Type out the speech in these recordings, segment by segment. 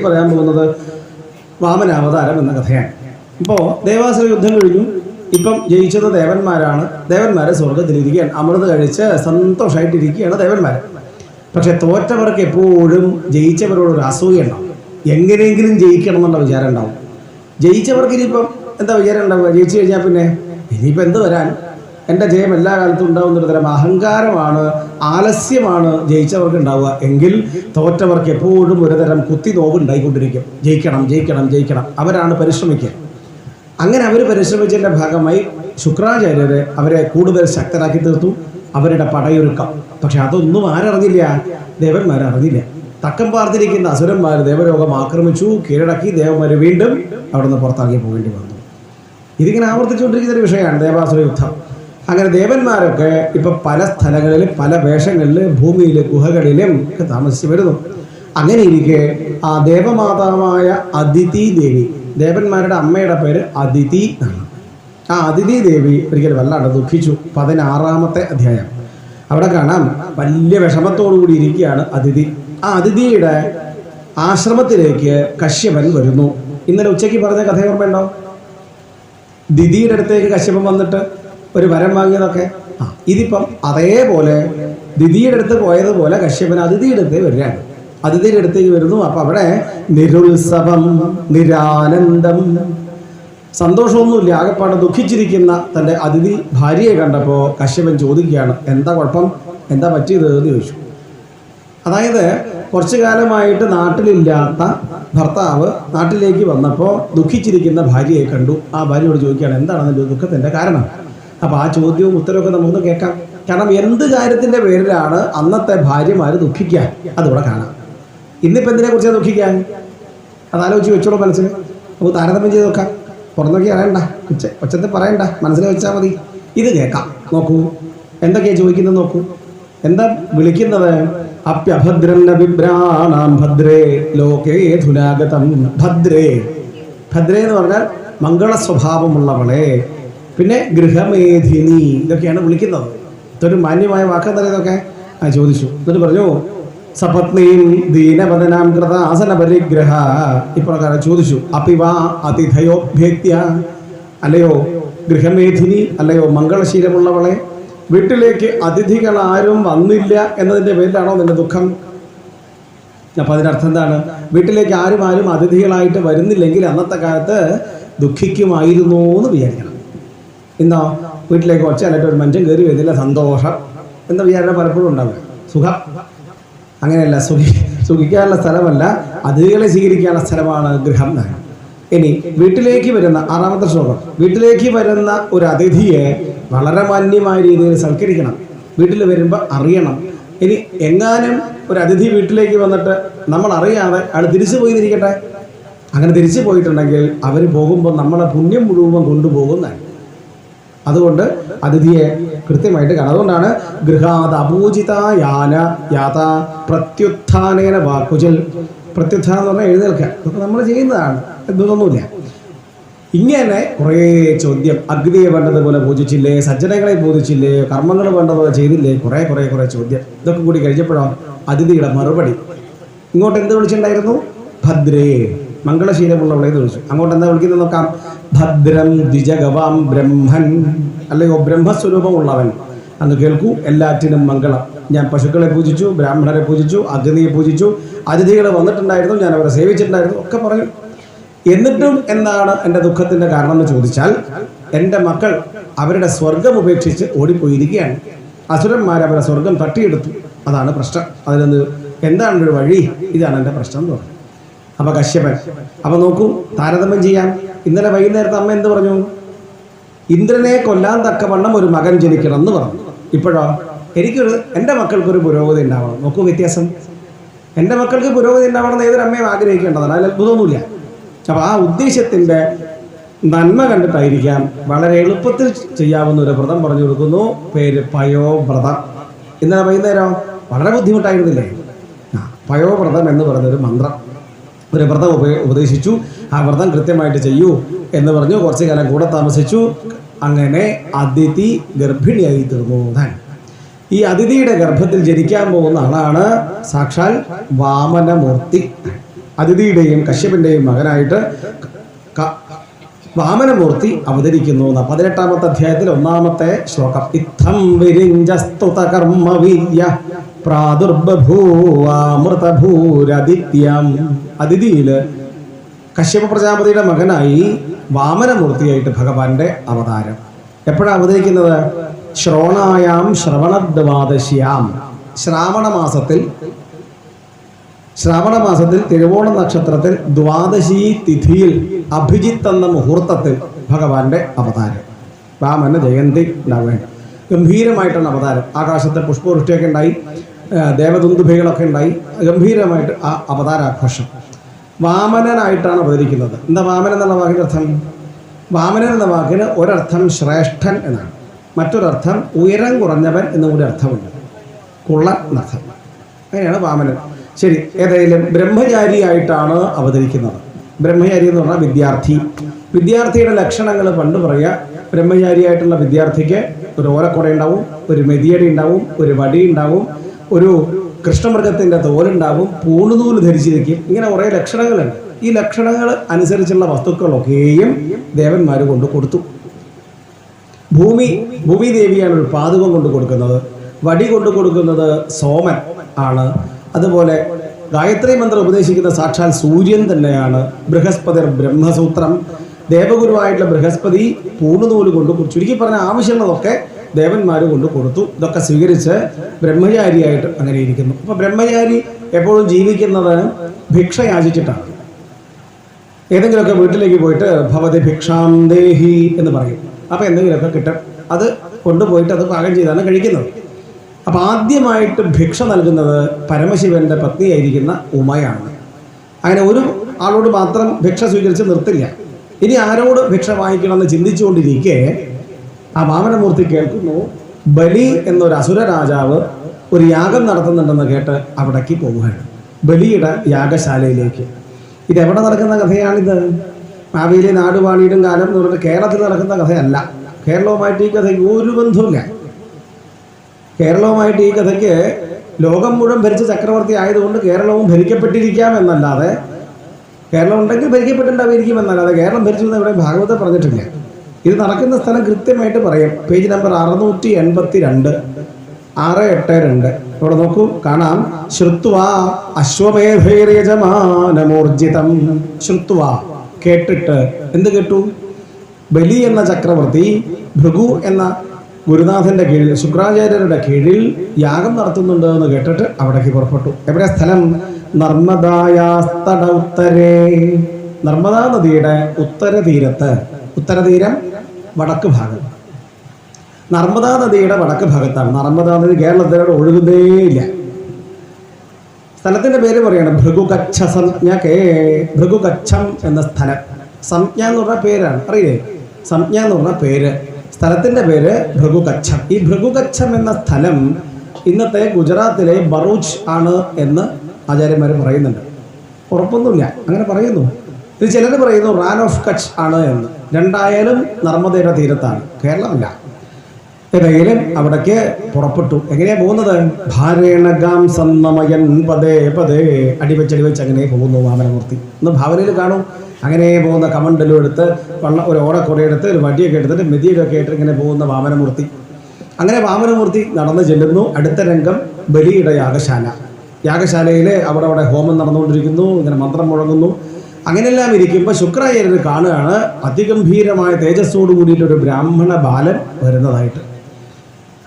പറയാൻ പോകുന്നത് വാമനാവതാരം എന്ന കഥയാണ്. ഇപ്പോൾ ദേവാസുര യുദ്ധം കഴിഞ്ഞു. ഇപ്പം ജയിച്ചത് ദേവന്മാരാണ്. ദേവന്മാരെ സ്വർഗത്തിലിരിക്കുകയാണ് അമൃത് കഴിച്ച് സന്തോഷമായിട്ടിരിക്കുകയാണ് ദേവന്മാർ പക്ഷെ തോറ്റവർക്ക് എപ്പോഴും ജയിച്ചവരോട് ഒരു അസൂയ ഉണ്ടാവും. എങ്ങനെയെങ്കിലും ജയിക്കണം എന്നുള്ള വിചാരം ഉണ്ടാവും. ജയിച്ചവർക്ക് ഇനിയിപ്പം എന്താ വിചാരം ഉണ്ടാവുക? ജയിച്ചു കഴിഞ്ഞാൽ പിന്നെ ഇനിയിപ്പോൾ എന്ത് വരാൻ? എന്റെ ജയം എല്ലാ കാലത്തും ഉണ്ടാവുന്ന ഒരു തരം അഹങ്കാരമാണ് ആലസ്യമാണ് ജയിച്ചവർക്ക് ഉണ്ടാവുക. എങ്കിൽ തോറ്റവർക്ക് എപ്പോഴും ഒരു തരം കുത്തി നോവ് ഉണ്ടായിക്കൊണ്ടിരിക്കും. ജയിക്കണം ജയിക്കണം ജയിക്കണം. അവരാണ് പരിശ്രമിക്കുക. അങ്ങനെ അവർ പരിശ്രമിച്ചതിന്റെ ഭാഗമായി ശുക്രാചാര്യരെ അവരെ കൂടുതൽ ശക്തരാക്കി തീർത്തു. അവരുടെ പടയൊരുക്കം. പക്ഷെ അതൊന്നും ആരറിഞ്ഞില്ല. ദേവന്മാരറിഞ്ഞില്ല തക്കം പാർത്തിരിക്കുന്ന അസുരന്മാർ ദേവരോഗം ആക്രമിച്ചു. കീഴടക്കി ദേവന്മാർ വീണ്ടും അവിടുന്ന് പുറത്താക്കി പോകേണ്ടി വന്നു. ഇതിങ്ങനെ ആവർത്തിച്ചുകൊണ്ടിരിക്കുന്ന ഒരു വിഷയമാണ് ദേവാസുര യുദ്ധം അങ്ങനെ ദേവന്മാരൊക്കെ ഇപ്പൊ പല സ്ഥലങ്ങളിൽ പല വേഷങ്ങളിൽ ഭൂമിയിൽ ഗുഹകളിലും ഒക്കെ താമസിച്ചു വരുന്നു. അങ്ങനെ ഇരിക്കെ ആ ദേവമാതാവായ അതിഥി ദേവി ദേവന്മാരുടെ അമ്മയുടെ പേര് അതിഥി എന്നാണ്. ആ അതിഥി ദേവി ഒരിക്കൽ വല്ലാണ്ട് ദുഃഖിച്ചു. പതിനാറാമത്തെ അധ്യായം. അവിടെ കാണാം വലിയ വിഷമത്തോടു കൂടി ഇരിക്കുകയാണ് അതിഥി. ആ അതിഥിയുടെ ആശ്രമത്തിലേക്ക് കശ്യപൻ വരുന്നു. ഇന്നലെ ഉച്ചയ്ക്ക് പറഞ്ഞ കഥ ഓർമ്മയുണ്ടോ ദിദിയുടെ അടുത്തേക്ക് കശ്യപൻ വന്നിട്ട് ഒരു വരം വാങ്ങിയതൊക്കെ. ഇതിപ്പം അതേപോലെ ദിതിയുടെ അടുത്ത് പോയതുപോലെ കശ്യപൻ അതിഥിയുടെ അടുത്ത് വരികയാണ്. അതിഥിയുടെ അടുത്തേക്ക് വരുന്നു. അപ്പൊ അവിടെ നിരുത്സവം നിരാനന്ദം. സന്തോഷമൊന്നുമില്ല. ആകെപ്പാടെ ദുഃഖിച്ചിരിക്കുന്ന തന്റെ അതിഥി ഭാര്യയെ കണ്ടപ്പോൾ കശ്യപൻ ചോദിക്കുകയാണ് എന്താ കുഴപ്പം? എന്താ പറ്റിയത്? എന്ന് ചോദിച്ചു. അതായത് കുറച്ചു കാലമായിട്ട് നാട്ടിലില്ലാത്ത ഭർത്താവ് നാട്ടിലേക്ക് വന്നപ്പോൾ ദുഃഖിച്ചിരിക്കുന്ന ഭാര്യയെ കണ്ടു. ആ ഭാര്യയോട് ചോദിക്കുകയാണ് എന്താണ് അതിന്റെ ദുഃഖത്തിന്റെ കാരണം? അപ്പോൾ ആ ചോദ്യവും ഉത്തരവൊക്കെ നമുക്കൊന്ന് കേൾക്കാം. കാരണം എന്ത് കാര്യത്തിന്റെ പേരിലാണ് അന്നത്തെ ഭാര്യമാർ ദുഃഖിക്കാൻ? അതിവിടെ കാണാം. ഇന്നിപ്പോൾ എന്തിനെ കുറിച്ചാണ് ദുഃഖിക്കാൻ? അത് ആലോചിച്ച് വെച്ചോളൂ മനസ്സിന് നമുക്ക് താരതമ്യം ചെയ്ത് നോക്കാം. പുറന്നോക്കി അറിയണ്ട. ഉച്ച ഉച്ചത്തിൽ പറയണ്ട. മനസ്സിൽ വെച്ചാൽ മതി. ഇത് കേൾക്കാം. നോക്കൂ. എന്തൊക്കെയാ ചോദിക്കുന്നത് നോക്കൂ. എന്താ വിളിക്കുന്നത്? അപ്യഭദ്രന്ന വിഭ്രാണാം ഭദ്രേ ലോകേ ധുനാഗതം ഭദ്രേ. ഭദ്രേ എന്ന് പറഞ്ഞാൽ മംഗള സ്വഭാവമുള്ളവളെ പിന്നെ ഗൃഹമേധിനി ഇതൊക്കെയാണ് വിളിക്കുന്നത്. ഇതൊരു മാന്യമായ വാക്കെന്താ ഇതൊക്കെ? ആ ചോദിച്ചു. എന്നിട്ട് പറഞ്ഞു സപത്നീം ദീനവദനാം കൃത ആസന പരിഗ്രഹ ഇപ്രകാരം ചോദിച്ചു. അപ്പിവാ അതിഥയോഭ്യക്യ അല്ലയോ ഗൃഹമേധിനി അല്ലയോ മംഗളശീലമുള്ളവളെ വീട്ടിലേക്ക് അതിഥികൾ ആരും വന്നില്ല എന്നതിന്റെ പേരിലാണോ നിന്റെ ദുഃഖം? അപ്പം അതിനർത്ഥം എന്താണ്? വീട്ടിലേക്ക് ആരും ആരും അതിഥികളായിട്ട് വരുന്നില്ലെങ്കിൽ അന്നത്തെ കാലത്ത് ദുഃഖിക്കുമായിരുന്നു എന്ന് വിചാരിക്കണം. ഇന്നോ വീട്ടിലേക്ക് കുറച്ച് അല്ലെങ്കിൽ ഒരു മനുഷ്യൻ കയറി വരുന്നില്ല സന്തോഷം. എന്ന വിചാരണ പലപ്പോഴും ഉണ്ടാവുക. സുഖ. അങ്ങനെയല്ല. സുഖി സുഖിക്കാനുള്ള സ്ഥലമല്ല. അതിഥികളെ സ്വീകരിക്കാനുള്ള സ്ഥലമാണ് ഗൃഹം എന്നാണ് ഇനി വീട്ടിലേക്ക് വരുന്ന ആറാമത്തെ ശ്ലോകം. വീട്ടിലേക്ക് വരുന്ന ഒരു അതിഥിയെ വളരെ മാന്യമായ രീതിയിൽ സൽക്കരിക്കണം. വീട്ടിൽ വരുമ്പോൾ അറിയണം. ഇനി എങ്ങാനും ഒരു അതിഥി വീട്ടിലേക്ക് വന്നിട്ട് നമ്മൾ അറിയാതെ അയാൾ തിരിച്ചു പോയിരിക്കട്ടെ? അങ്ങനെ തിരിച്ചു പോയിട്ടുണ്ടെങ്കിൽ അവർ പോകുമ്പോൾ നമ്മളെ പുണ്യം മുഴുവൻ കൊണ്ടുപോകുന്നതാണ് അതുകൊണ്ട് അതിഥിയെ കൃത്യമായിട്ട് കാണാം. അതുകൊണ്ടാണ് ഗൃഹാത് അപൂജിത യാന യാത പ്രത്യുത്ഥാനേന വാക്കുചൽ പ്രത്യുത്ഥാനം എന്ന് പറഞ്ഞാൽ എഴുന്നേൽക്കുക. ഇതൊക്കെ നമ്മൾ ചെയ്യുന്നതാണ്. എന്തൊന്നുമില്ല ഇങ്ങനെ കുറേ ചോദ്യം അഗ്നിയെ വേണ്ടതുപോലെ പൂജിച്ചില്ലേ സജ്ജനങ്ങളെ പൂജിച്ചില്ലേ കർമ്മങ്ങൾ വേണ്ടതുപോലെ ചെയ്തില്ലേ കുറേ കുറേ കുറേ ചോദ്യം. ഇതൊക്കെ കൂടി കഴിഞ്ഞപ്പോഴോ അതിഥിയുടെ മറുപടി. ഇങ്ങോട്ട് എന്ത് വിളിച്ചിട്ടുണ്ടായിരുന്നു? ഭദ്രേ. മംഗളശീലമുള്ളവളെ വിളിച്ചു അങ്ങോട്ട് എന്താ വിളിക്കുന്നത് നോക്കാം. ഭദ്രം ദ്വിജഗവാം ബ്രഹ്മൻ. അല്ലയോ ബ്രഹ്മസ്വരൂപമുള്ളവൻ. അന്ന് കേൾക്കൂ എല്ലാറ്റിനും മംഗളം. ഞാൻ പശുക്കളെ പൂജിച്ചു ബ്രാഹ്മണരെ പൂജിച്ചു അഗ്നിയെ പൂജിച്ചു അതിഥികൾ വന്നിട്ടുണ്ടായിരുന്നു ഞാൻ അവരെ സേവിച്ചിട്ടുണ്ടായിരുന്നു ഒക്കെ പറഞ്ഞു. എന്നിട്ടും എന്താണ് എന്റെ ദുഃഖത്തിന്റെ കാരണം എന്ന് ചോദിച്ചാൽ എന്റെ മക്കൾ അവരുടെ സ്വർഗം ഉപേക്ഷിച്ച് ഓടിപ്പോയിരിക്കുകയാണ്. അസുരന്മാർ അവരുടെ സ്വർഗം തട്ടിയെടുത്തു. അതാണ് പ്രശ്നം. അതിനൊന്ന് എന്താണ് ഒരു വഴി? ഇതാണ് എന്റെ പ്രശ്നം എന്ന് പറഞ്ഞു. അപ്പൊ കശ്യപൻ. അപ്പൊ നോക്കൂ താരതമ്യം ചെയ്യാൻ. ഇന്നലെ വൈകുന്നേരത്തെ അമ്മ എന്ത് പറഞ്ഞു? ഇന്ദ്രനെ കൊല്ലാൻ തക്കവണ്ണം ഒരു മകൻ ജനിക്കണം എന്ന് പറഞ്ഞു. ഇപ്പോഴോ? എനിക്കൊരു എന്റെ മക്കൾക്കൊരു പുരോഗതി ഉണ്ടാവണം. നോക്കൂ വ്യത്യാസം. എന്റെ മക്കൾക്ക് പുരോഗതി ഉണ്ടാവണം എന്ന് ഏതൊരു അമ്മയും ആഗ്രഹിക്കേണ്ടതാണ്. അതിൽ അത്ഭുതമൊന്നുമില്ല. അപ്പോൾ ആ ഉദ്ദേശത്തിന്റെ നന്മ കണ്ടിട്ടായിരിക്കാം വളരെ എളുപ്പത്തിൽ ചെയ്യാവുന്ന ഒരു വ്രതം പറഞ്ഞു കൊടുക്കുന്നു. പേര് പയോവ്രതം. ഇന്നലെ വൈകുന്നേരം വളരെ ബുദ്ധിമുട്ടായിരുന്നില്ലേ? പയോവ്രതം എന്ന് പറഞ്ഞൊരു മന്ത്രം. ഒരു വ്രതം ഉപ ഉപദേശിച്ചു. ആ വ്രതം കൃത്യമായിട്ട് ചെയ്യൂ എന്ന് പറഞ്ഞു. കുറച്ചു കാലം കൂടെ താമസിച്ചു. അങ്ങനെ അതിഥി ഗർഭിണിയായി തീർന്നു. ഈ അതിഥിയുടെ ഗർഭത്തിൽ ജനിക്കാൻ പോകുന്ന ആളാണ് സാക്ഷാൽ വാമനമൂർത്തി. അതിഥിയുടെയും കശ്യപന്റെയും മകനായിട്ട് വാമനമൂർത്തി അവതരിക്കുന്നു എന്ന പതിനെട്ടാമത്തെ അധ്യായത്തിൽ ഒന്നാമത്തെ ശ്ലോകം. ഇത്തം വിരിഞ്ചസ്തുത കർമ്മവീര്യ പ്രാദുർബഭൂവാമൃതഭൂരദിത്യം. അതിഥിയിൽ കശ്യപ പ്രജാപതിയുടെ മകനായി വാമനമൂർത്തിയായിട്ട് ഭഗവാന്റെ അവതാരം. എപ്പോഴാണ് അവതരിക്കുന്നത്? ശ്രോണായാം ശ്രവണദ്വാദശിയാം. ശ്രാവണ മാസത്തിൽ ശ്രാവണ മാസത്തിൽ തിരുവോണ നക്ഷത്രത്തിൽ ദ്വാദശി തിഥിയിൽ അഭിജിത്ത് എന്ന മുഹൂർത്തത്തിൽ ഭഗവാന്റെ അവതാരം. രാമന് ജയന്തി ഉണ്ടാവേണ്ട ഗംഭീരമായിട്ടാണ് അവതാരം. ആകാശത്തെ പുഷ്പവൃഷ്ടിയൊക്കെ ഉണ്ടായി ദേവദുന്ദുഭികളൊക്കെ ഉണ്ടായി. ഗംഭീരമായിട്ട് ആ അവതാരാഘോഷം. വാമനനായിട്ടാണ് അവതരിക്കുന്നത്. എന്താ വാമനൻ എന്നുള്ള വാക്കിന്റെ അർത്ഥം? വാമനൻ എന്ന വാക്കിന് ഒരർത്ഥം ശ്രേഷ്ഠൻ എന്നാണ്. മറ്റൊരർത്ഥം ഉയരം കുറഞ്ഞവൻ എന്നുകൂടി അർത്ഥമുണ്ട്. കുള്ളൻ എന്നർത്ഥം അങ്ങനെയാണ് വാമനൻ. ശരി ഏതായാലും ബ്രഹ്മചാരിയായിട്ടാണ് അവതരിക്കുന്നത്. ബ്രഹ്മചാരി എന്ന് പറഞ്ഞാൽ വിദ്യാർത്ഥി. വിദ്യാർത്ഥിയുടെ ലക്ഷണങ്ങൾ പണ്ട് പറയുക ബ്രഹ്മചാരിയായിട്ടുള്ള വിദ്യാർത്ഥിക്ക് ഒരു ഓലക്കുട ഉണ്ടാവും ഒരു മെതിയടി ഉണ്ടാവും ഒരു വടി ഉണ്ടാവും ഒരു കൃഷ്ണമൃഗത്തിന്റെ തോലുണ്ടാവും പൂണുനൂൽ ധരിച്ചിരിക്കും. ഇങ്ങനെ കുറേ ലക്ഷണങ്ങളുണ്ട്. ഈ ലക്ഷണങ്ങൾ അനുസരിച്ചുള്ള വസ്തുക്കളൊക്കെയും ദേവന്മാർ കൊണ്ട് കൊടുത്തു. ഭൂമി ഭൂമി ദേവിയാണ് ഒരു പാതുകം കൊണ്ട് കൊടുക്കുന്നത്. വടി കൊണ്ട് കൊടുക്കുന്നത് സോമൻ ആണ്. അതുപോലെ ഗായത്രി മന്ത്രം ഉപദേശിക്കുന്ന സാക്ഷാൽ സൂര്യൻ തന്നെയാണ് ബൃഹസ്പതിർ ബ്രഹ്മസൂത്രം. ദേവഗുരുവായിട്ടുള്ള ബൃഹസ്പതി പൂർണനൂൽ കൊണ്ട്. ചുരുക്കി പറഞ്ഞ ആവശ്യമുള്ളതൊക്കെ ദേവന്മാർ കൊണ്ട് കൊടുത്തു. ഇതൊക്കെ സ്വീകരിച്ച് ബ്രഹ്മചാരിയായിട്ട് അങ്ങനെ ഇരിക്കുന്നു. അപ്പോൾ ബ്രഹ്മചാരി എപ്പോഴും ജീവിക്കുന്നത് ഭിക്ഷ യാചിച്ചിട്ടാണ് ഏതെങ്കിലുമൊക്കെ വീട്ടിലേക്ക് പോയിട്ട് ഭവതി ഭിക്ഷാം ദേഹി എന്ന് പറയും. അപ്പോൾ എന്തെങ്കിലുമൊക്കെ കിട്ടും. അത് കൊണ്ടുപോയിട്ട് അത് പാകം ചെയ്താണ് കഴിക്കുന്നത്. അപ്പോൾ ആദ്യമായിട്ട് ഭിക്ഷ നൽകുന്നത് പരമശിവന്റെ പത്നിയായിരിക്കുന്ന ഉമയാണ്. അങ്ങനെ ഒരു ആളോട് മാത്രം ഭിക്ഷ സ്വീകരിച്ച് നിർത്തില്ല. ഇനി ആരോട് ഭിക്ഷ വാങ്ങിക്കണമെന്ന് ചിന്തിച്ചുകൊണ്ടിരിക്കെ ആ വാമനമൂർത്തി കേൾക്കുന്നു ബലി എന്നൊരു അസുര രാജാവ് ഒരു യാഗം നടത്തുന്നുണ്ടെന്ന് കേട്ട് അവിടേക്ക് പോവുകയാണ്. ബലിയുടെ യാഗശാലയിലേക്ക്. ഇതെവിടെ നടക്കുന്ന കഥയാണിത്? ഭാവിയിലെ നാടുവാണിയിടും കാലം എന്ന് പറഞ്ഞിട്ട് കേരളത്തിൽ നടക്കുന്ന കഥയല്ല. കേരളവുമായിട്ട് ഈ കഥയ്ക്ക് ഒരു ബന്ധവുമില്ല. കേരളവുമായിട്ട് ഈ കഥയ്ക്ക് ലോകം മുഴുവൻ ഭരിച്ച ചക്രവർത്തി ആയതുകൊണ്ട് കേരളവും ഭരിക്കപ്പെട്ടിരിക്കാം എന്നല്ലാതെ കേരളം ഉണ്ടെങ്കിൽ ഭരിക്കപ്പെട്ടിട്ടുണ്ടായിരിക്കും എന്നല്ലാതെ കേരളം ഭരിച്ചു എന്ന് ഇവിടെ ഭാഗവത പറഞ്ഞിട്ടില്ല. ഇത് നടക്കുന്ന സ്ഥലം കൃത്യമായിട്ട് പറയും. പേജ് നമ്പർ അറുന്നൂറ്റി എൺപത്തി രണ്ട് ആറ് എട്ട് രണ്ട്. ഇവിടെ നോക്കൂ കാണാം. ശ്രുത്വാ അശ്വമേധൈര്യജമാനമോർജിതം. ശ്രുത്വാ കേട്ടിട്ട്. എന്ത് കേട്ടു? ബലി എന്ന ചക്രവർത്തി ഭൃഗു എന്ന ഗുരുനാഥന്റെ കീഴിൽ ശുക്രാചാര്യരുടെ കീഴിൽ യാഗം നടത്തുന്നുണ്ട് എന്ന് കേട്ടിട്ട് അവിടേക്ക് പുറപ്പെട്ടു. എവിടെ സ്ഥലം? നർമ്മദായാസ്തട ഉത്തരേ നർമ്മദാ നദിയുടെ ഉത്തര തീരത്ത് ഉത്തരതീരം വടക്ക് ഭാഗം. നർമ്മദാ നദിയുടെ വടക്ക് ഭാഗത്താണ്. നർമ്മദാ നദി കേരളത്തിലൂടെ ഒഴുകുന്നേയില്ല. സ്ഥലത്തിന്റെ പേര് പറയണം ഭൃഗുകച്ഛ സംജ്ഞ കേ ഭൃഗുകച്ഛം എന്ന സ്ഥലം. സംജ്ഞ എന്ന് പറഞ്ഞ പേരാണ്. അറിയില്ലേ? സംജ്ഞ എന്ന് പറഞ്ഞ പേര്. സ്ഥലത്തിന്റെ പേര് ഭൃഗുകച്ഛം ഈ ഭൃഗുകച്ഛം എന്ന സ്ഥലം ഇന്നത്തെ ഗുജറാത്തിലെ ബറൂച്ച് ആണ് എന്ന് ആചാര്യന്മാർ പറയുന്നുണ്ട്. ഉറപ്പൊന്നുമില്ല. അങ്ങനെ പറയുന്നു. ഇത് ചിലർ പറയുന്നു റാൻ ഓഫ് കച്ച് ആണ് എന്ന്. രണ്ടായാലും നർമ്മദയുടെ തീരത്താണ്. കേരളമില്ല. ഏതായാലും അവിടേക്ക് പുറപ്പെട്ടു. എങ്ങനെയാ പോകുന്നത്? ഭാരേണഗാം സന്നമയൻ പതേ പതേ അടിവെച്ചടിവെച്ച് അങ്ങനെ പോകുന്നു വാമനമൂർത്തി. ഒന്ന് ഭാവനയിൽ കാണും. അങ്ങനെ പോകുന്ന കമണ്ടലും എടുത്ത് വള്ള ഒരു ഓടക്കുറയെടുത്ത് ഒരു വടിയൊക്കെ എടുത്തിട്ട് മെതിയൊക്കെ ആയിട്ട് ഇങ്ങനെ പോകുന്ന വാമനമൂർത്തി. അങ്ങനെ വാമനമൂർത്തി നടന്നു ചെല്ലുന്നു. അടുത്ത രംഗം ബലിയുടെ യാഗശാല. യാഗശാലയിൽ അവിടെ അവിടെ ഹോമം നടന്നുകൊണ്ടിരിക്കുന്നു. ഇങ്ങനെ മന്ത്രം മുഴങ്ങുന്നു. അങ്ങനെയെല്ലാം ഇരിക്കുമ്പോൾ ശുക്രാചാര്യർ കാണുകയാണ് അതിഗംഭീരമായ തേജസ്സോട് കൂടിയിട്ട് ഒരു ബ്രാഹ്മണ ബാലൻ വരുന്നതായിട്ട്.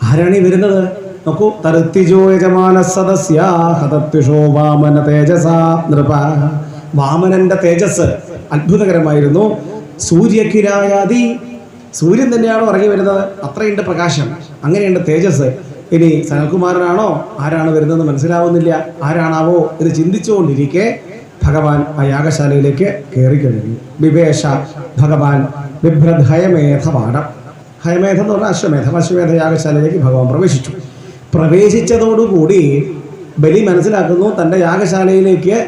ആരാണ് ഈ വരുന്നത്? നോക്കൂ. തരുത്തിജോ യജമാന സദസ്യ ഹതത്വിഷോ വാമന തേജസാ നൃപ. വാമനന്റെ തേജസ് അത്ഭുതകരമായിരുന്നു. സൂര്യക്കിരായാതി സൂര്യൻ തന്നെയാണോ ഇറങ്ങി വരുന്നത്? അത്രയുണ്ട് പ്രകാശം. അങ്ങനെയുണ്ട് തേജസ്. ഇനി സനൽകുമാരനാണോ? ആരാണ് വരുന്നതെന്ന് മനസ്സിലാവുന്നില്ല. ആരാണാവോ എന്ന് ചിന്തിച്ചുകൊണ്ടിരിക്കെ ഭഗവാൻ ആ യാഗശാലയിലേക്ക് കയറി കഴിഞ്ഞു. വിവേഷ ഭഗവാൻ ബിഭ്രത് പാഠം ഹയമേധം എന്ന് പറഞ്ഞാൽ അശ്വമേധം. അശ്വമേധ യാഗശാലയിലേക്ക് ഭഗവാൻ പ്രവേശിച്ചു. പ്രവേശിച്ചതോടുകൂടി ബലി മനസ്സിലാക്കുന്നു. തന്റെ യാഗശാലയിലേക്ക്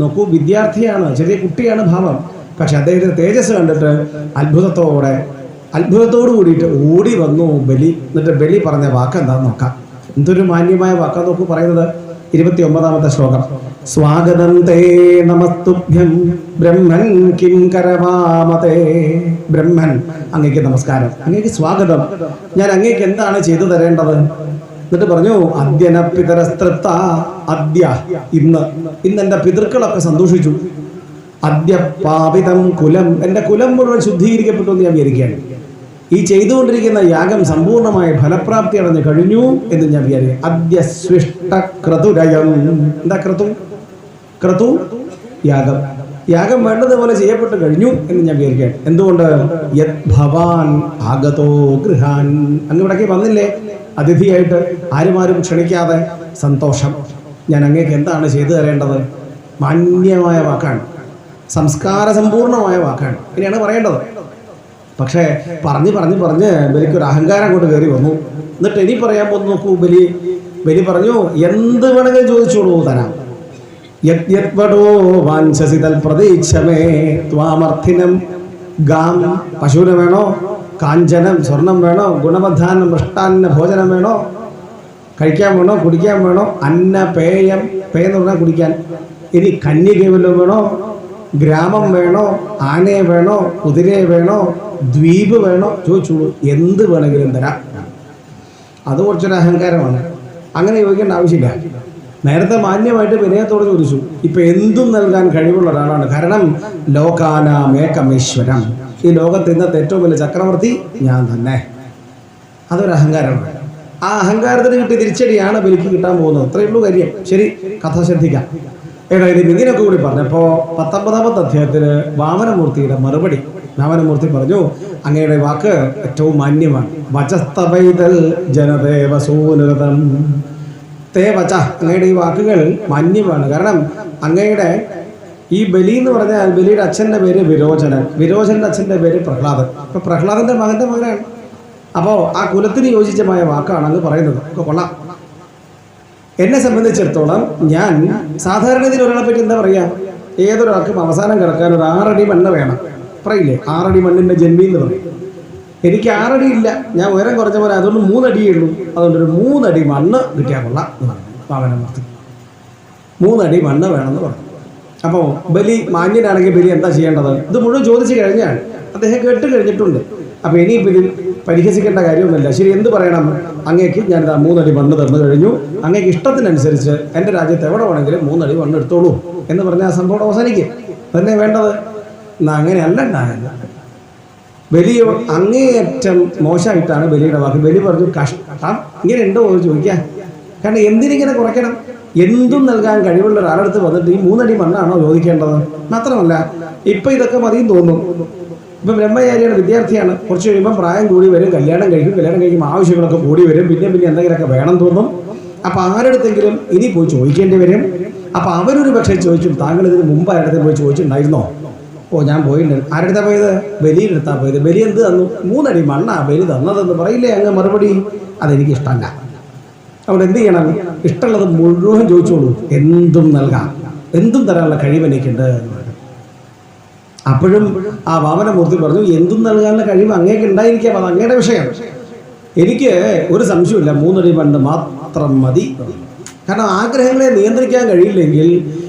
നോക്കൂ വിദ്യാർത്ഥിയാണ് ചെറിയ കുട്ടിയാണ് ഭാവം. പക്ഷെ അദ്ദേഹത്തിന് തേജസ് കണ്ടിട്ട് അത്ഭുതത്തോടെ അത്ഭുതത്തോട് കൂടിയിട്ട് ഓടി വന്നു ബലി. എന്നിട്ട് ബലി പറഞ്ഞ വാക്ക് നോക്കാം. എന്തൊരു മാന്യമായ വാക്കാ നോക്കൂ പറയുന്നത്. ഇരുപത്തി ഒമ്പതാമത്തെ ശ്ലോകം. സ്വാഗതം തേ നമസ്തുഭ്യം. ബ്രഹ്മൻ കിം കരവാമതേ. ബ്രഹ്മൻ അങ്ങേക്ക് നമസ്കാരം. അങ്ങേക്ക് സ്വാഗതം. ഞാൻ അങ്ങേക്ക് എന്താണ് ചെയ്തു തരേണ്ടത്? എന്നിട്ട് പറഞ്ഞു അദ്യന പിതരസ്തൃപ്ത അദ്യ ഇന്ന്. ഇന്ന് എന്റെ പിതൃക്കളൊക്കെ സന്തോഷിച്ചു. അദ്യ പാപിതം കുലം. എന്റെ കുലം മുഴുവൻ ശുദ്ധീകരിക്കപ്പെട്ടു എന്ന് ഞാൻ വിചാരിക്കുകയാണ്. ഈ ചെയ്തുകൊണ്ടിരിക്കുന്ന യാഗം സമ്പൂർണമായ ഫലപ്രാപ്തി അടഞ്ഞു കഴിഞ്ഞു എന്ന് ഞാൻ വിചാരിക്കും അദ്യ ക്രതുരയം. എന്താ ക്രതു? ക്രതു? യാഗം. യാഗം വേണ്ടതുപോലെ ചെയ്യപ്പെട്ട് കഴിഞ്ഞു എന്ന് ഞാൻ വിചാരിക്കുകയാണ്. എന്തുകൊണ്ട്? യത് ഭവാൻ ആഗതോ ഗൃഹാൻ. അങ്ങ് ഇവിടേക്ക് വന്നില്ലേ? അതിഥിയായിട്ട് ആരുമാരും ക്ഷണിക്കാതെ സന്തോഷം. ഞാൻ അങ്ങേക്ക് എന്താണ് ചെയ്തു തരേണ്ടത്? മാന്യമായ വാക്കാണ്. സംസ്കാര സമ്പൂർണമായ വാക്കാണ്. ഇനിയാണ് പറയേണ്ടത്. പക്ഷേ പറഞ്ഞ് പറഞ്ഞ് പറഞ്ഞ് ബലിക്കൊരു അഹങ്കാരം അങ്ങോട്ട് കയറി വന്നു. എന്നിട്ട് ഇനി പറയാൻ പോകുന്നു നോക്കൂ ബലി. ബലി പറഞ്ഞു എന്ത് വേണമെങ്കിലും ചോദിച്ചോളൂ തരാം. വടോ വാഞ്ചസി പ്രതീക്ഷമേ ത്വാമർത്ഥിനം ഗാം. പശുവിനെ വേണോ? കാഞ്ചനം സ്വർണം വേണോ? ഗുണമധാനം മൃഷ്ടാന്ന ഭോജനം വേണോ? കഴിക്കാൻ വേണോ? കുടിക്കാൻ വേണോ? അന്ന പേയം പേയെന്ന് പറഞ്ഞാൽ കുടിക്കാൻ. ഇനി കന്യകേവലം വേണോ? ഗ്രാമം വേണോ? ആനയെ വേണോ? കുതിരയെ വേണോ? ദ്വീപ് വേണോ? ചോദിച്ചോളൂ എന്ത് വേണമെങ്കിലും തരാം. അത് കുറച്ചൊരു അഹങ്കാരമാണ്. അങ്ങനെ ചോദിക്കേണ്ട ആവശ്യമില്ല. നേരത്തെ മാന്യമായിട്ട് വിനയത്തോട് ചോദിച്ചു. ഇപ്പൊ എന്തും നൽകാൻ കഴിവുള്ള ഒരാളാണ്. കാരണം ലോകാനാമേകമേശ്വരം. ഈ ലോകത്ത് ഇന്നത്തെ ഏറ്റവും വലിയ ചക്രവർത്തി ഞാൻ തന്നെ. അതൊരു അഹങ്കാരമാണ്. ആ അഹങ്കാരത്തിന് കിട്ടിയ തിരിച്ചടിയാണ് ബലിക്ക് കിട്ടാൻ പോകുന്നത്. അത്രയേ ഉള്ളൂ കാര്യം. ശരി കഥ ശ്രദ്ധിക്കാം. ഏതായാലും ഇങ്ങനെയൊക്കെ കൂടി പറഞ്ഞപ്പോ പത്തൊമ്പതാമത്തെ അധ്യായത്തിന് വാമനമൂർത്തിയുടെ മറുപടി. വാമനമൂർത്തി പറഞ്ഞു അങ്ങയുടെ വാക്ക് ഏറ്റവും മാന്യമാണ്. വചസ്തവൈതൽ ജനദേവസൂനൃതം തേ വച അങ്ങയുടെ ഈ വാക്കുകൾ മാന്യമാണ്. കാരണം അങ്ങയുടെ ഈ ബലി എന്ന് പറഞ്ഞാൽ ബലിയുടെ അച്ഛന്റെ പേര് വിരോചനൻ. വിരോചന്റെ അച്ഛന്റെ പേര് പ്രഹ്ലാദൻ. അപ്പോൾ പ്രഹ്ലാദന്റെ മകന്റെ മകനാണ്. അപ്പോൾ ആ കുലത്തിന് യോജിച്ചമായ വാക്കാണ് അങ്ങ് പറയുന്നത്. ഒക്കെ കൊള്ളാം. എന്നെ സംബന്ധിച്ചിടത്തോളം ഞാൻ സാധാരണ ഇതിൽ ഒരാളെ പറ്റി എന്താ പറയുക ഏതൊരാൾക്കും അവസാനം കിടക്കാൻ ഒരു ആറടി മണ്ണ് വേണം. പറയില്ലേ? ആറടി മണ്ണിന്റെ ജന്മി എന്ന് പറയും. എനിക്ക് ആറടി ഇല്ല. ഞാൻ ഉയരം കുറഞ്ഞ പോലെ അതുകൊണ്ട് മൂന്നടിയേ ഉള്ളൂ. അതുകൊണ്ട് ഒരു മൂന്നടി മണ്ണ് കിട്ടിയാൽ കൊള്ളാം എന്ന് പറഞ്ഞു വാമനമൂർത്തി മൂന്നടി മണ്ണ് വേണമെന്ന് പറഞ്ഞു. അപ്പോൾ ബലി മാന്യനാണെങ്കിൽ ബലി എന്താ ചെയ്യേണ്ടത്? ഇത് മുഴുവൻ ചോദിച്ചു കഴിഞ്ഞാൽ അദ്ദേഹം കേട്ട് കഴിഞ്ഞിട്ടുണ്ട്. അപ്പോൾ ഇനി ഇതിൽ പരിഹസിക്കേണ്ട കാര്യമൊന്നുമില്ല. ശരി എന്ത് പറയണം? അങ്ങേക്ക് ഞാനിതാ മൂന്നടി മണ്ണ് തന്നു കഴിഞ്ഞു. അങ്ങേക്ക് ഇഷ്ടത്തിനനുസരിച്ച് എന്റെ രാജ്യത്ത് എവിടെ വേണമെങ്കിലും മൂന്നടി മണ്ണ് എടുത്തോളൂ എന്ന് പറഞ്ഞാൽ ആ സംഭവം അവസാനിക്കും. തന്നെ വേണ്ടത്? എന്നാ അങ്ങനെയല്ല ഉണ്ടായത് വലിയ അങ്ങേയറ്റം മോശമായിട്ടാണ് ബലിയുടെ വാക്ക്. ബലി പറഞ്ഞു കഷ്ടം. ഇങ്ങനെ ഉണ്ടോ ചോദിക്കാം. കാരണം എന്തിനിങ്ങനെ കുറയ്ക്കണം? എന്തും നൽകാൻ കഴിവുള്ള ഒരാളടുത്ത് വന്നിട്ട് ഈ മൂന്നടി മണ്ണാണോ ചോദിക്കേണ്ടത്? മാത്രമല്ല ഇപ്പൊ ഇതൊക്കെ മതിയും തോന്നും. ഇപ്പൊ ബ്രഹ്മചാരിയുടെ വിദ്യാർത്ഥിയാണ്. കുറച്ച് കഴിയുമ്പോൾ പ്രായം കൂടി വരും കല്യാണം കഴിക്കും കല്യാണം കഴിക്കുമ്പോൾ ആവശ്യങ്ങളൊക്കെ കൂടി വരും പിന്നെ പിന്നെ എന്തെങ്കിലുമൊക്കെ വേണം തോന്നും. അപ്പൊ ആരടുത്തെങ്കിലും ഇനി പോയി ചോദിക്കേണ്ടി വരും. അപ്പൊ അവരൊരു പക്ഷേ ചോദിച്ചു താങ്കൾ ഇതിന് മുമ്പ് ആരുടെ പോയി ചോദിച്ചിട്ടുണ്ടായിരുന്നോ? ഓ ഞാൻ പോയിട്ടുണ്ട്. ആരെടുത്താ പോയത്? ബലിയിലെടുത്താ പോയത്. ബലി എന്ത് തന്നു? മൂന്നടി മണ്ണാ ബലി തന്നതെന്ന് പറയില്ലേ അങ്ങ് മറുപടി? അതെനിക്ക് ഇഷ്ടമല്ല അവിടെ എന്ത് ചെയ്യണം? ഇഷ്ടമുള്ളത് മുഴുവൻ ചോദിച്ചോളൂ. എന്തും നൽകാം. എന്തും തരാനുള്ള കഴിവ് എനിക്കുണ്ട്. അപ്പോഴും ആ വാമനമൂർത്തി പറഞ്ഞു എന്തും നൽകാനുള്ള കഴിവ് അങ്ങേക്ക് ഉണ്ടായിരിക്കാം. അത് അങ്ങയുടെ വിഷയം. എനിക്ക് ഒരു സംശയമില്ല മൂന്നടി മണ്ണ് മാത്രം മതി. കാരണം ആഗ്രഹങ്ങളെ നിയന്ത്രിക്കാൻ കഴിയില്ലെങ്കിൽ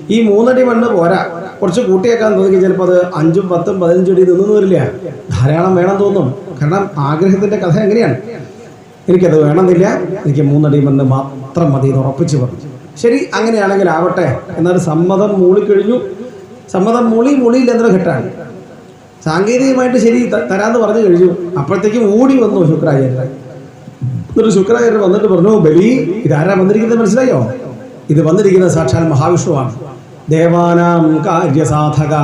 ഈ മൂന്നടി മണ്ണ് പോരാ. കുറച്ച് കൂട്ടിയേക്കാൻ തോന്നി ചിലപ്പോൾ അത് അഞ്ചും പത്തും പതിനഞ്ചും അടി നിന്നു വരില്ല. ധാരാളം വേണം തോന്നും. കാരണം ആഗ്രഹത്തിന്റെ കഥ എങ്ങനെയാണ്? എനിക്കത് വേണമെന്നില്ല. എനിക്ക് മൂന്നടി മണ്ണ് മാത്രം മതി എന്ന് ഉറപ്പിച്ചു പറഞ്ഞു. ശരി അങ്ങനെയാണെങ്കിൽ ആവട്ടെ. എന്നാൽ സമ്മതം മൂളിക്കഴിഞ്ഞു സമ്മതം മൂളി മൂളിയില്ലെന്നൊരു ഘട്ടമാണ്. സാങ്കേതികമായിട്ട് ശരി തരാമെന്ന് പറഞ്ഞു കഴിഞ്ഞു. അപ്പോഴത്തേക്കും ഓടി വന്നു ശുക്രാചാര്യൻ എന്നിട്ട് ശുക്രാചാര്യൻ വന്നിട്ട് പറഞ്ഞു ബലി ഇതാരാ വന്നിരിക്കുന്നത് മനസ്സിലായോ? ഇത് വന്നിരിക്കുന്നത് സാക്ഷാൽ മഹാവിഷ്ണുവാണ്. ദേവാനാം കാര്യസാധക.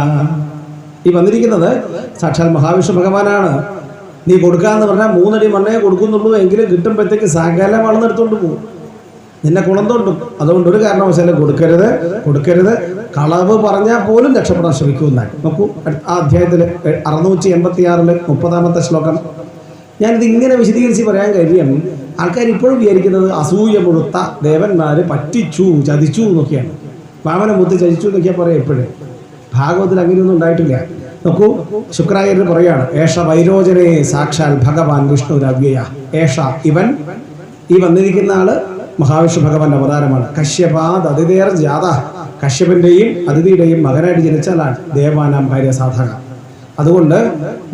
ഈ വന്നിരിക്കുന്നത് സാക്ഷാൽ മഹാവിഷ്ണു ഭഗവാനാണ്. നീ കൊടുക്കാന്ന് പറഞ്ഞാൽ മൂന്നടി മണ്ണേ കൊടുക്കുന്നുള്ളൂ എങ്കിലും കിട്ടുമ്പോഴത്തേക്ക് സകല വളർന്നെടുത്തോണ്ട് പോകും. നിന്നെ കുളം തോണ്ടും അതുകൊണ്ട് ഒരു കാരണവശാലും കൊടുക്കരുത് കൊടുക്കരുത്. കളവ് പറഞ്ഞാൽ പോലും രക്ഷപ്പെടാൻ ശ്രമിക്കുമെന്നാണ്. നോക്കൂ ആ അധ്യായത്തിൽ അറുന്നൂറ്റി എൺപത്തി ആറിൽ മുപ്പതാമത്തെ ശ്ലോകം. ഞാനിത് ഇങ്ങനെ വിശദീകരിച്ച് പറയാൻ കഴിയും ആൾക്കാർ ഇപ്പോഴും വിചാരിക്കുന്നത് അസൂയ മുഴുത്ത ദേവന്മാർ പറ്റിച്ചു ചതിച്ചു എന്നൊക്കെയാണ്. വാമനം മുത്ത് ചതിച്ചു എന്നൊക്കെയാണ് പറയാം എപ്പോഴും ഭാഗവത്തിൽ അങ്ങനെയൊന്നും ഉണ്ടായിട്ടില്ല. നോക്കൂ ശുക്രാചാര്യർ പറയാണ് ഏഷ വൈരോചനയെ സാക്ഷാൽ ഭഗവാൻ വിഷ്ണു രവ്യയ ഏഷ ഇവൻ ഈ വന്നിരിക്കുന്ന ആൾ മഹാവിഷ്ണു ഭഗവാന്റെ അവതാരമാണ്. കശ്യപാദ് അതിഥേർ ജാത. കശ്യപന്റെയും അതിഥിയുടെയും മകനായിട്ട് ജനിച്ചാലാണ് ദേവാനാം ഭാര്യ സാധക. അതുകൊണ്ട്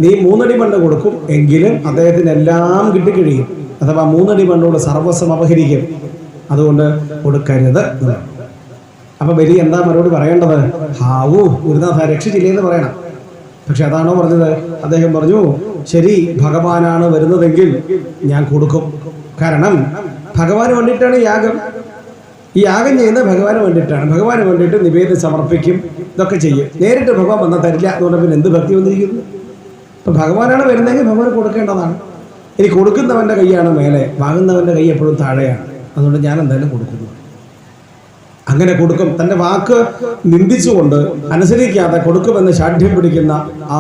നീ മൂന്നടി മണ്ണ് കൊടുക്കും എങ്കിലും അദ്ദേഹത്തിന് എല്ലാം കിട്ടിക്കഴിയും. അഥവാ മൂന്നടി മണ്ണോട് സർവസ്വം അപഹരിക്കും. അതുകൊണ്ട് കൊടുക്കരുത്. അപ്പൊ ബലി എന്താ മറുപടി പറയേണ്ടത്? ഹാവൂ ഗുരുനാഥ രക്ഷിച്ചില്ലേ എന്ന് പറയണം. പക്ഷെ അതാണോ പറഞ്ഞത്? അദ്ദേഹം പറഞ്ഞു ശരി ഭഗവാനാണ് വരുന്നതെങ്കിൽ ഞാൻ കൊടുക്കും. കാരണം ഭഗവാന് വേണ്ടിയിട്ടാണ് യാഗം. ഈ യാഗം ചെയ്യുന്നത് ഭഗവാന് വേണ്ടിയിട്ടാണ്. ഭഗവാന് വേണ്ടിയിട്ട് നിവേദ്യം സമർപ്പിക്കും ഇതൊക്കെ ചെയ്യും. നേരിട്ട് ഭഗവാൻ വന്നാൽ തരില്ല. എന്ന് പറഞ്ഞാൽ പിന്നെ എന്ത് ഭക്തി വന്നിരിക്കുന്നു? ഇപ്പം ഭഗവാനാണ് വരുന്നതെങ്കിൽ ഭഗവാൻ കൊടുക്കേണ്ടതാണ്. ഇനി കൊടുക്കുന്നവന്റെ കൈയാണ് മേലെ. വാങ്ങുന്നവന്റെ കൈ എപ്പോഴും താഴെയാണ്. അതുകൊണ്ട് ഞാൻ എന്തായാലും കൊടുക്കുന്നു. അങ്ങനെ കൊടുക്കും. തന്റെ വാക്ക് നിന്ദിച്ചുകൊണ്ട് അനുസരിക്കാതെ കൊടുക്കുമെന്ന് ശാഠ്യം പിടിക്കുന്ന ആ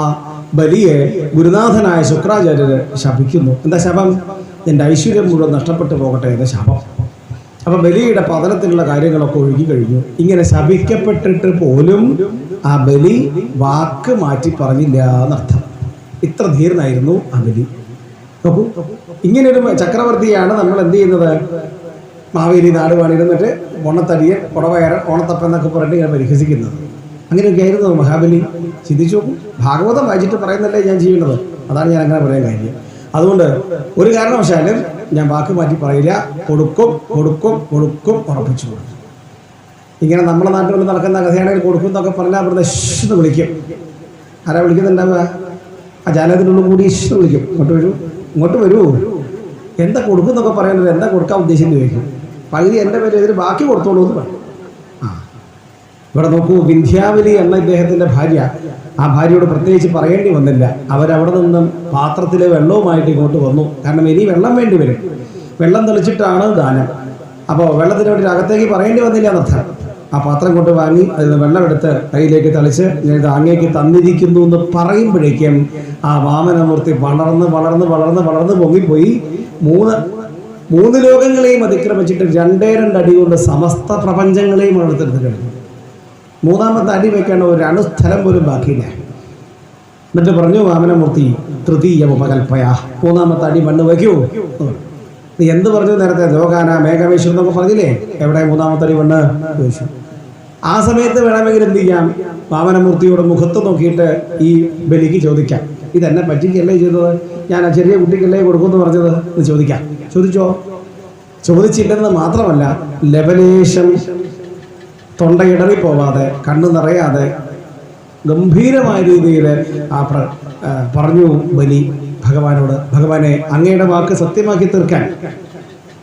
ബലിയെ ഗുരുനാഥനായ ശുക്രാചാര്യര് ശപിക്കുന്നു. എന്താ ശപം? എന്റെ ഐശ്വര്യം മുഴുവൻ നഷ്ടപ്പെട്ടു പോകട്ടെ എന്ന ശപം. അപ്പൊ ബലിയുടെ പതനത്തിലുള്ള കാര്യങ്ങളൊക്കെ ഒഴുകി കഴിഞ്ഞു. ഇങ്ങനെ ശപിക്കപ്പെട്ടിട്ട് പോലും ആ ബലി വാക്ക് മാറ്റി പറഞ്ഞില്ല എന്നർത്ഥം. ഇത്ര ധീരനായിരുന്നു ആ ബലി. നോക്കൂ. ഇങ്ങനൊരു ചക്രവർത്തിയാണ് നമ്മൾ എന്ത് ചെയ്യുന്നത്? മാവേലി നാടുവാണ് ഇരുന്നിട്ട് ഓണത്തടിയൻ കുടവയറൻ ഓണത്തപ്പൻ എന്നൊക്കെ പറഞ്ഞിട്ട് ഞാൻ പരിഹസിക്കുന്നത്. അങ്ങനെയൊക്കെ ആയിരുന്നു മഹാബലി. ചിന്തിച്ചു നോക്കും. ഭാഗവതം വായിച്ചിട്ട് പറയുന്നല്ലേ ഞാൻ ചെയ്യുന്നത്? അതാണ് ഞാൻ അങ്ങനെ പറയാൻ കാര്യം. അതുകൊണ്ട് ഒരു കാരണവശാലും ഞാൻ വാക്ക് മാറ്റി പറയില്ല. കൊടുക്കും കൊടുക്കും കൊടുക്കും ഉറപ്പിച്ചു കൊടുക്കും. ഇങ്ങനെ നമ്മുടെ നാട്ടിൽ നടക്കുന്ന കഥയാണെങ്കിൽ കൊടുക്കും എന്നൊക്കെ പറഞ്ഞാൽ അവിടെ എന്ന് വിളിക്കും. ആരാ വിളിക്കുന്നുണ്ടാവുക? ആ ജാലകത്തിനുള്ളിൽ കൂടി ഇഷ്ടം വിളിക്കും. ഇങ്ങോട്ട് വരൂ. ഇങ്ങോട്ട് വരൂ. എന്താ കൊടുക്കും എന്നൊക്കെ പറയുന്നത് എന്താ കൊടുക്കാൻ ഉദ്ദേശിക്കുന്നത് ചോദിക്കും. പകുതി എന്റെ പേര് ഇതിന് ബാക്കി കൊടുത്തോളൂ എന്ന് പറഞ്ഞു. ആ. ഇവിടെ നോക്കൂ വിന്ധ്യാവലി എന്ന ഇദ്ദേഹത്തിന്റെ ഭാര്യ. ആ ഭാര്യയോട് പ്രത്യേകിച്ച് പറയേണ്ടി വന്നില്ല. അവരവിടെ നിന്നും പാത്രത്തിലെ വെള്ളവുമായിട്ട് ഇങ്ങോട്ട് വന്നു. കാരണം ഇനി വെള്ളം വേണ്ടി വരും. വെള്ളം തെളിച്ചിട്ടാണ് ദാനം. അപ്പോൾ വെള്ളത്തിന് വേണ്ടി അകത്തേക്ക് പറയേണ്ടി വന്നില്ല എന്നർത്ഥം. ആ പാത്രം കൊണ്ട് വാങ്ങി അതിൽ വെള്ളമെടുത്ത് കയ്യിലേക്ക് തളിച്ച് ഞാൻ അങ്ങേക്ക് തന്നിരിക്കുന്നു എന്ന് പറയുമ്പോഴേക്കും ആ വാമനമൂർത്തി വളർന്ന് വളർന്ന് വളർന്ന് വളർന്ന് പൊങ്ങിപ്പോയി. മൂന്ന് മൂന്ന് ലോകങ്ങളെയും അതിക്രമിച്ചിട്ട് രണ്ടേ രണ്ട് അടി കൊണ്ട് സമസ്ത പ്രപഞ്ചങ്ങളെയും അടുത്തെടുത്ത് കഴിഞ്ഞു മൂന്നാമത്തെ അടി വെക്കേണ്ട ഒരു അണുസ്ഥലം പോലും ബാക്കിയില്ല. എന്നിട്ട് പറഞ്ഞു വാമനമൂർത്തി തൃതീയ ഉപകൽപ്പയ മൂന്നാമത്തെ അടി മണ്ണ് വയ്ക്കൂ. നീ എന്ത് പറഞ്ഞു നേരത്തെ? ലോകാന മേഘമേശ്വരം എന്നൊക്കെ പറഞ്ഞില്ലേ? എവിടെ മൂന്നാമത്തെ അടി മണ്ണ്? ചോദിച്ചു ആ സമയത്ത് വേണമെങ്കിൽ എന്ത് ചെയ്യാം? വാമനമൂർത്തിയുടെ മുഖത്ത് നോക്കിയിട്ട് ഈ ബലിക്ക് ചോദിക്കാം. ഇതെന്നെ പറ്റിക്കല്ലേ ചെയ്തത്? ഞാൻ ആ ചെറിയ കുട്ടിക്കല്ലേ കൊടുക്കുമെന്ന് പറഞ്ഞത് എന്ന് ചോദിക്കാം. ചോദിച്ചോ? ചോദിച്ചില്ലെന്ന് മാത്രമല്ല ലബലേശം തൊണ്ട ഇടറി പോവാതെ കണ്ണു നിറയാതെ ഗംഭീരമായ രീതിയിൽ ആ പ്ര- പറഞ്ഞു ബലി ഭഗവാനോട്. ഭഗവാനെ അങ്ങയുടെ വാക്ക് സത്യമാക്കി തീർക്കാൻ.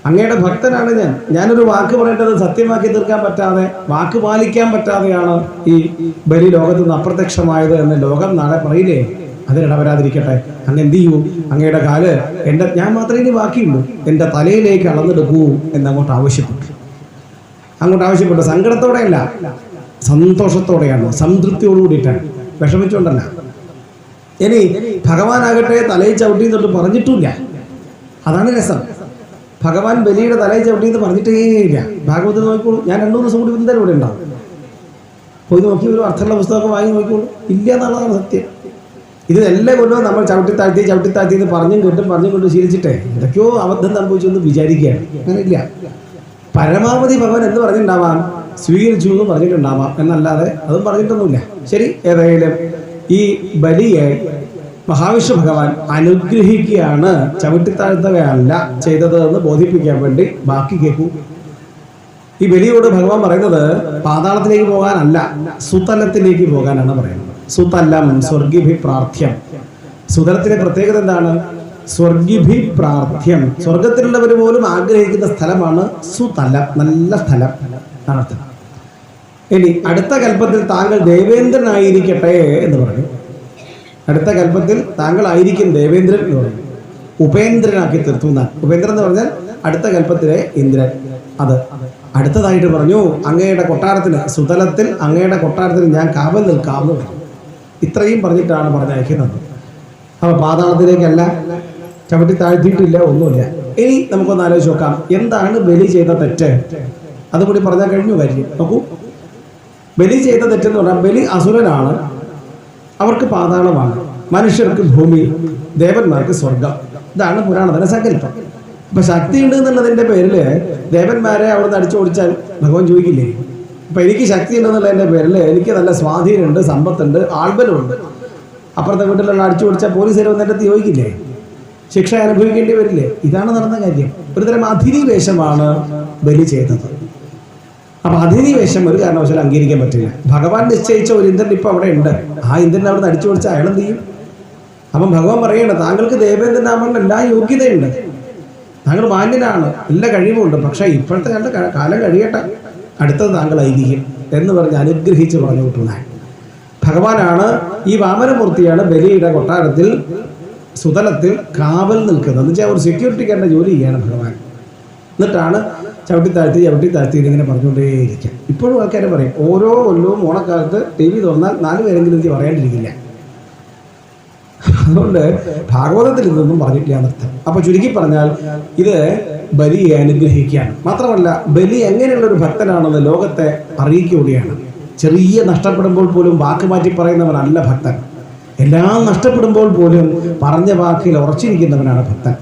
അങ്ങയുടെ ഭക്തനാണ് ഞാൻ. ഞാനൊരു വാക്ക് പറയേണ്ടത് സത്യമാക്കി തീർക്കാൻ പറ്റാതെ വാക്ക് പാലിക്കാൻ പറ്റാതെയാണ് ഈ ബലി ലോകത്ത് നിന്ന് അപ്രത്യക്ഷമായത് എന്ന് ലോകം നാളെ പറയില്ലേ? അതിനിടവരാതിരിക്കട്ടെ അങ്ങ് എന്ത് ചെയ്യൂ? അങ്ങയുടെ കാൽ എന്റെ ഞാൻ മാത്രമേ ഇനി ബാക്കിയുള്ളൂ. എന്റെ തലയിലേക്ക് അളന്നെടുക്കൂ എന്നങ്ങോട്ട് ആവശ്യപ്പെട്ടു. അങ്ങോട്ട് ആവശ്യപ്പെട്ടു. സങ്കടത്തോടെയല്ല സന്തോഷത്തോടെയാണ് സംതൃപ്തിയോട് കൂടിയിട്ടാണ് വിഷമിച്ചുകൊണ്ടല്ല ഇനി ഭഗവാനാകട്ടെ തലയിൽ ചവിട്ടി തൊട്ട് പറഞ്ഞിട്ടില്ല. അതാണ് രസം. ഭഗവാൻ ബലിയുടെ തലയിൽ ചവിട്ടി എന്ന് പറഞ്ഞിട്ടേ ഇല്ല. ഭാഗവത് നോക്കിക്കോളൂ. ഞാൻ രണ്ടു ദിവസം കൂടി എന്തായാലും ഇവിടെ ഉണ്ടാവും. പോയി നോക്കി ഒരു അർത്ഥമുള്ള പുസ്തകമൊക്കെ വാങ്ങി നോക്കിക്കോളൂ. ഇല്ല എന്നുള്ളതാണ് സത്യം. ഇത് എല്ലാ കൊല്ലവും നമ്മൾ ചവിട്ടി താഴ്ത്തി ചവിട്ടി താഴ്ത്തി എന്ന് പറഞ്ഞും കേട്ടും പറഞ്ഞും കൊണ്ട് ശീലിച്ചിട്ടേ എന്തൊക്കെയോ അബദ്ധം സംഭവിച്ചു എന്ന് വിചാരിക്കുകയാണ്. അങ്ങനെയില്ല പരമാവധി ഭഗവാൻ എന്ന് പറഞ്ഞിട്ടുണ്ടാവാം സ്വീകരിച്ചു എന്ന് പറഞ്ഞിട്ടുണ്ടാവാം എന്നല്ലാതെ അതും പറഞ്ഞിട്ടൊന്നുമില്ല. ശരി ഏതായാലും ഈ ബലിയെ മഹാവിഷ്ണു ഭഗവാൻ അനുഗ്രഹിക്കുകയാണ് ചവിട്ടിത്താഴ്ത്തുകയല്ല ചെയ്തത് എന്ന് ബോധിപ്പിക്കാൻ വേണ്ടി. ബാക്കി കേൾക്കൂ ഈ ബലിയോട് ഭഗവാൻ പറയുന്നത് പാതാളത്തിലേക്ക് പോകാനല്ല സുതലത്തിലേക്ക് പോകാനാണ് പറയുന്നത്. സുതലം സ്വർഗിഭി പ്രാർത്ഥ്യം. സുതലത്തിന്റെ പ്രത്യേകത എന്താണ്? സ്വർഗിഭി പ്രാർത്ഥ്യം. സ്വർഗത്തിലുള്ളവർ പോലും ആഗ്രഹിക്കുന്ന സ്ഥലമാണ് സുതലം നല്ല സ്ഥലം. അർത്ഥം. ഇനി അടുത്ത കൽപ്പത്തിൽ താങ്കൾ ദേവേന്ദ്രനായിരിക്കട്ടെ എന്ന് പറഞ്ഞു. അടുത്ത കൽപ്പത്തിൽ താങ്കൾ ആയിരിക്കും ദേവേന്ദ്രൻ എന്ന് പറഞ്ഞു. ഉപേന്ദ്രനാക്കി തീർത്തു എന്നാണ്. ഉപേന്ദ്രൻ എന്ന് പറഞ്ഞാൽ അടുത്ത കൽപ്പത്തിലെ ഇന്ദ്രൻ. അത് അടുത്തതായിട്ട് പറഞ്ഞു അങ്ങയുടെ കൊട്ടാരത്തിന് സുതലത്തിൽ അങ്ങയുടെ കൊട്ടാരത്തിന് ഞാൻ കാവൽ നിൽക്കാമെന്ന് പറഞ്ഞു. ഇത്രയും പറഞ്ഞിട്ടാണ് പറഞ്ഞയക്കുന്നത് അപ്പൊ പാതാളത്തിലേക്കല്ല ചവിട്ടി താഴ്ത്തിയിട്ടില്ല ഒന്നുമില്ല. ഇനി നമുക്കൊന്ന് ആലോചിച്ച് നോക്കാം എന്താണ് ബലി ചെയ്ത തെറ്റ്? അതുകൂടി പറഞ്ഞാൽ കഴിഞ്ഞു കാര്യം നോക്കൂ. ബലി ചെയ്ത തെറ്റെന്ന് പറഞ്ഞാൽ ബലി അസുരനാണ് അവർക്ക് പാതാളമാണ് മനുഷ്യർക്ക് ഭൂമി ദേവന്മാർക്ക് സ്വർഗം. ഇതാണ് പുരാണത്തിന്റെ സങ്കല്പം. അപ്പൊ ശക്തി ഉണ്ട് എന്നുള്ളതിന്റെ പേരിൽ ദേവന്മാരെ അവിടെ നിന്ന് അടിച്ചോടിച്ചാൽ ഭഗവാൻ ചോദിക്കില്ലേ? അപ്പൊ എനിക്ക് ശക്തി ഉണ്ടെന്നുള്ള എന്റെ പേരിൽ എനിക്ക് നല്ല സ്വാധീനമുണ്ട് സമ്പത്തുണ്ട് ആൾബലമുണ്ട്. അപ്പുറത്തെ വീട്ടിലുള്ള അടിച്ചു പോലീസ് പോലീസുകാർ വന്നിട്ട് ചോദിക്കില്ലേ? ശിക്ഷ അനുഭവിക്കേണ്ടി വരില്ലേ? ഇതാണ് നടന്ന കാര്യം. ഒരുതരം അധിനിവേശമാണ് ബലി ചെയ്തത്. അപ്പൊ അധിനിവേശം ഒരു കാരണവശാലും അംഗീകരിക്കാൻ പറ്റില്ല. ഭഗവാൻ നിശ്ചയിച്ച ഒരു ഇന്ദ്രൻ ഇപ്പൊ അവിടെ ഉണ്ട്. ആ ഇന്ദ്രൻ അവിടെ അടിച്ചു പൊടിച്ച അയാൾ എന്ത് ചെയ്യും? അപ്പം ഭഗവാൻ പറയണ്ട താങ്കൾക്ക് ദേവേന്ദ്രനാമങ്ങൾ എല്ലാ യോഗ്യതയുണ്ട്. താങ്കൾ മാന്യനാണ് എല്ലാ കഴിവുമുണ്ട്. പക്ഷേ ഇപ്പോഴത്തെ കണ്ട കാലം കഴിയട്ടെ. അടുത്തത് താങ്കൾ ഐതിഹ്യം എന്ന് പറഞ്ഞ് അനുഗ്രഹിച്ച് പറഞ്ഞു വിട്ടുന്നത് ഭഗവാനാണ് ഈ വാമനമൂർത്തിയാണ് ബലിയുടെ കൊട്ടാരത്തിൽ സുതലത്തിൽ കാവൽ നിൽക്കുന്നത്. എന്ന് വെച്ചാൽ ഒരു സെക്യൂരിറ്റിക്കാരന്റെ ജോലി ചെയ്യാണ് ഭഗവാൻ. എന്നിട്ടാണ് ചവിട്ടി താഴ്ത്തി ചവിട്ടി താഴ്ത്തി ഇതിങ്ങനെ പറഞ്ഞുകൊണ്ടേയിരിക്കുക. ഇപ്പോഴും ആൾക്കാർ പറയും ഓരോ കൊല്ലവും ഓണക്കാലത്ത് ടി വി തുറന്നാൽ നാല് പേരെങ്കിലും എനിക്ക് പറയാണ്ടിരിക്കില്ല. അതുകൊണ്ട് ഭാഗവതത്തിൽ ഇതൊന്നും പറഞ്ഞിട്ടില്ല അർത്ഥം അപ്പോൾ ചുരുക്കി പറഞ്ഞാൽ ഇത് ബലിയെ അനുഗ്രഹിക്കുകയാണ്. മാത്രമല്ല ബലി എങ്ങനെയുള്ള ഒരു ഭക്തനാണെന്ന് ലോകത്തെ അറിയിക്കുകയാണ്. ചെറിയ നഷ്ടപ്പെടുമ്പോൾ പോലും വാക്ക് മാറ്റി പറയുന്നവനല്ല ഭക്തൻ. എല്ലാം നഷ്ടപ്പെടുമ്പോൾ പോലും പറഞ്ഞ വാക്കിൽ ഉറച്ചിരിക്കുന്നവനാണ് ഭക്തൻ.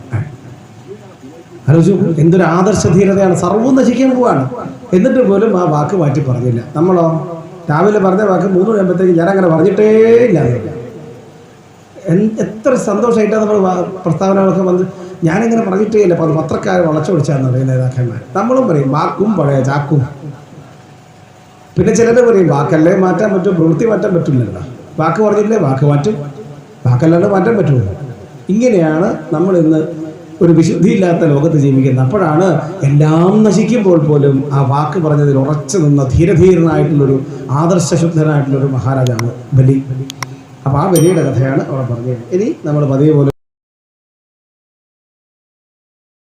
എന്തൊരു ആദർശധീരതയാണ് സർവം നശിക്കാൻ പോവാണ്. എന്നിട്ട് പോലും ആ വാക്ക് മാറ്റി പറഞ്ഞില്ല. നമ്മളോ രാവിലെ പറഞ്ഞ വാക്ക് മൂന്ന് കഴിയുമ്പോഴത്തേക്ക് ഞാൻ അങ്ങനെ പറഞ്ഞിട്ടേ ഇല്ല. എത്ര സന്തോഷമായിട്ടാണ് നമ്മൾ പ്രസ്താവനകളൊക്കെ വന്ന് ഞാനിങ്ങനെ പറഞ്ഞിട്ടേ ഇല്ല. അത് പത്രക്കാരെ വളച്ചൊടിച്ചാന്ന് പറയും നേതാക്കന്മാർ നമ്മളും പറയും വാക്കും പഴയ ചാക്കും. പിന്നെ ചിലർ പറയും വാക്കല്ലേ മാറ്റാൻ പറ്റും പ്രവൃത്തി മാറ്റാൻ പറ്റില്ലല്ലോ. വാക്ക് പറഞ്ഞില്ലേ? വാക്ക് മാറ്റും. വാക്കല്ലാണ്ട് മാറ്റാൻ പറ്റുമോ ഇങ്ങനെയാണ് നമ്മൾ ഇന്ന് ഒരു വിശുദ്ധിയില്ലാത്ത ലോകത്ത് ജീവിക്കുന്നത്. അപ്പോഴാണ് എല്ലാം നശിക്കുമ്പോൾ പോലും ആ വാക്ക് പറഞ്ഞതിൽ ഉറച്ചു നിന്ന ധീരധീരനായിട്ടുള്ളൊരു ആദർശശുദ്ധനായിട്ടുള്ളൊരു മഹാരാജാണ് ബലി. അപ്പോൾ ആ ബലിയുടെ കഥയാണ് അവിടെ പറഞ്ഞത്. ഇനി നമ്മൾ പതിവ് പോലെ